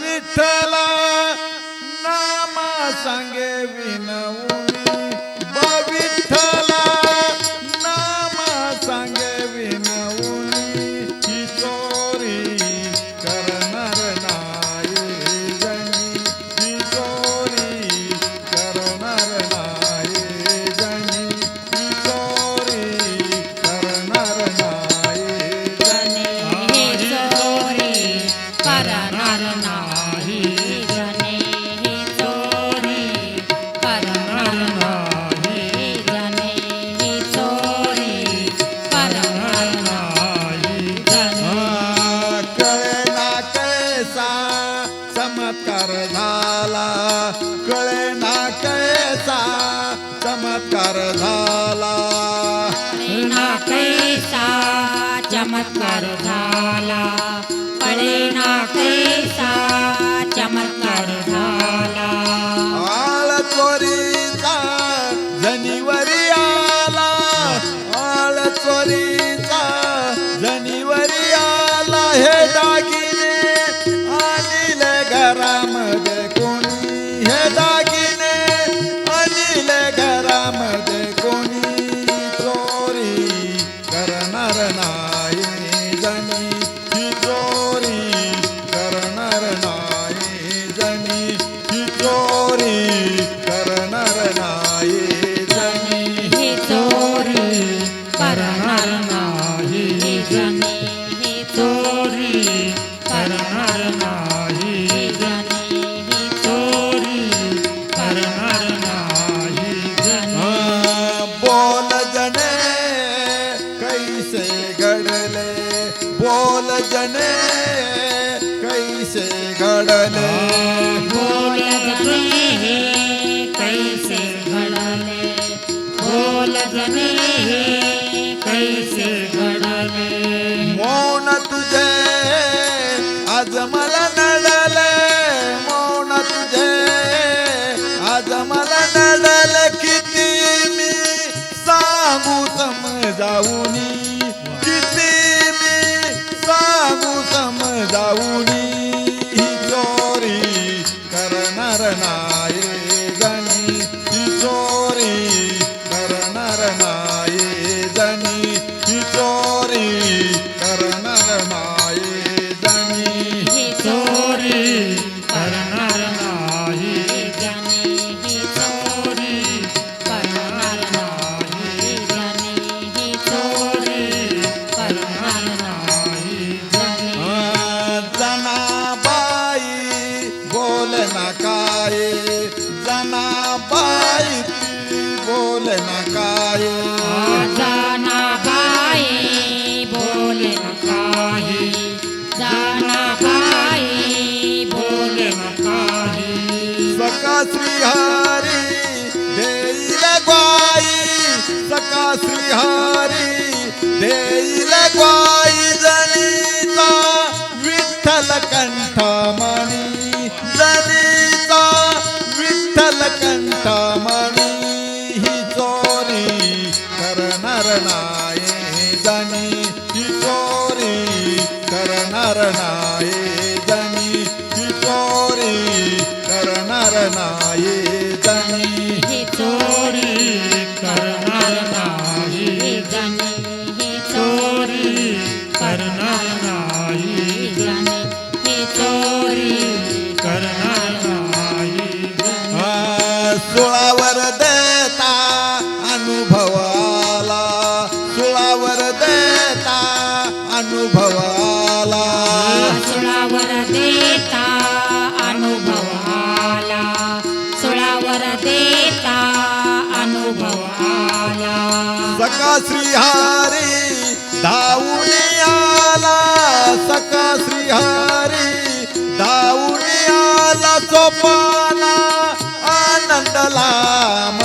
विठ्ठला नामा सांगे विनऊ चमत्कार झाला कळे ना कळेचा चमत्कार झाला ना कैसा चमत्कार झाला कळे ना कैसा चमत्कार झाला आळ त्वरीचा जनी दागिने अनिले घरामध्ये कोणी चोरी करणार नाही जणी. ही चोरी करणार नाही जणी. ही चोरी करणार नाही जणी. चोरी करणार नाही जाऊनी. किती मी सांगू समजाऊ? કરનાએ ધની ચોરી કરનાર નાએ ધની ચોરી કરનાર નાએ ધની ચોરી કરનાર નાએ ધની ચોરી કરનાર નાએ સોળાવર દેતા ગોપાલ આનંદ લામ